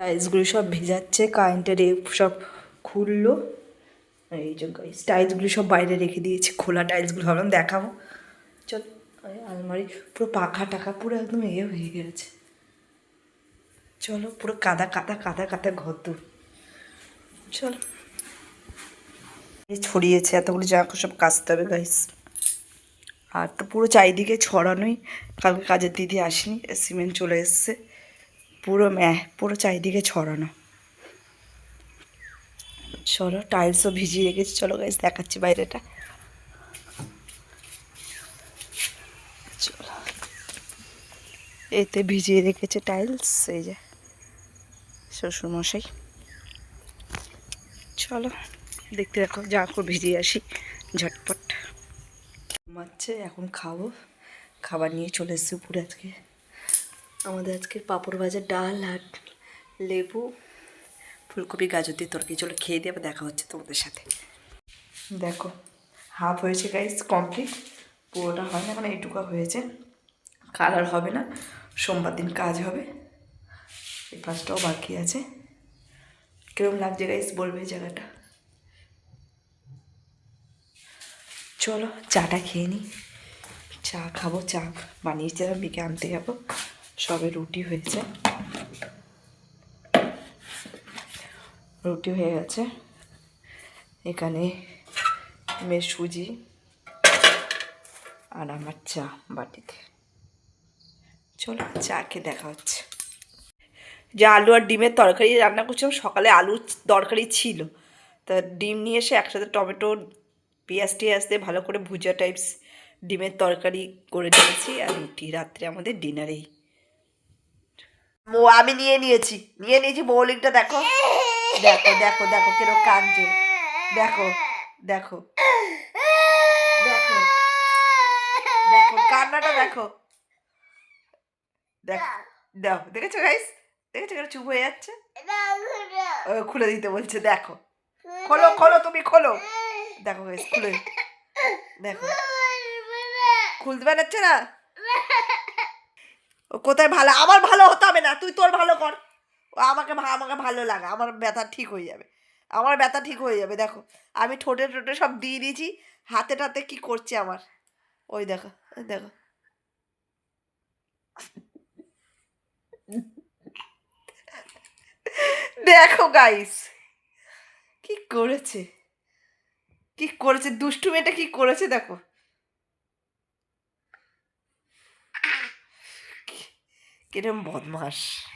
টাইলসগুলো সব ভেজাচ্ছে কারেন্টের এ সব খুললো। এই যে গাইস টাইলসগুলো সব বাইরে রেখে দিয়েছে, খোলা টাইলসগুলো ভাবলাম দেখাবো। চল আলমারি পুরো পাখা টাকা পুরো একদম ইয়ে হয়ে গেছে। চলো, পুরো কাদা কাদা কাদা কাদা ঘর দূর। চলো। ছড়িয়েছে, এতগুলো জামা সব কাচতে হবে গাইস আর তো পুরো চারিদিকে ছড়ানোই, কালকে কাজের দিদি আসেনি সিমেন্ট চলে এসছে। পুরো ম্যাহ পুরো চারিদিকে ছড়ানো। চলো টাইলসও ভিজিয়ে রেখেছি। চলো গাইস দেখাচ্ছি বাইরেটা। চলো। এতে ভিজিয়ে রেখেছে টাইলস এই যে শ্বশুরমশাই। চলো, দেখতে দেখো যা করে ভিজিয়ে আসি, ঝটপট। ঘুমাচ্ছে, এখন খাব। খাবার নিয়ে চলে এসেছি উপরে আজকে। আমাদের আজকে পাঁপড় ভাজা ডাল আর লেবু, ফুলকপি, গাজর দিয়ে তরকারি। চলো খেয়ে দিয়ে আবার দেখা হচ্ছে তোমাদের সাথে। দেখো হাফ হয়েছে গাইস কমপ্লিট পুরোটা হয় না মানে এইটুকু হয়েছে। কালার হবে না, সোমবার দিন কাজ হবে। এই পাঁচটাও বাকি আছে। কীরকম লাগছে গাইস বলবে জায়গাটা? চলো, চাটা খেয়ে নিই চা খাব, চা বানিয়েছিলাম বিকে আনতে যাব। সবে রুটি হয়েছে। রুটি হয়ে গেছে। এখানে মেয়ে সুজি আর আমার চা বাটিতে। চলো চা খেয়ে দেখা হচ্ছে। যে আলু আর ডিমের তরকারি রান্না করছিলাম, সকালে আলু তরকারি ছিল। তা ডিম নিয়ে এসে একসাথে টমেটো, পেঁয়াজ টিয়াজ দিয়ে ভালো করে ভুজা টাইপস ডিমের তরকারি করে নিয়েছি আর রুটি। রাত্রে আমাদের ডিনারেই মো, আমি নিয়ে নিয়েছি। নিয়ে নিয়েছি মৌলিকটা দেখো। দেখো দেখো দেখো কেরো কাঁদছে। দেখো দেখো। দেখো দেখো, কান্নাটা দেখো। দেখো দেখো, দেখেছ গাইস দেখেছ কেন চুপ হয়ে যাচ্ছে? খুলে দিতে বলছে, দেখো। খোলো খোলো, তুমি খোলো। দেখো গাইস খুলে। দেখো। খুলতে পারছে না? ও কোথায় ভালো? আমার ভালো হতে হবে না, তুই তোর ভালো কর। ও আমাকে আমাকে ভালো লাগা, আমার ব্যথা ঠিক হয়ে যাবে। আমার ব্যথা ঠিক হয়ে যাবে, দেখো। আমি ঠোঁটে ঠোঁটে সব দিয়ে দিয়েছি, হাতে টাতে কি করছে আমার? ওই দেখো দেখো। দেখো গাইস কি করেছে? কি করেছে? দুষ্টু মেয়েটা কি করেছে দেখো? Girin Bodmar.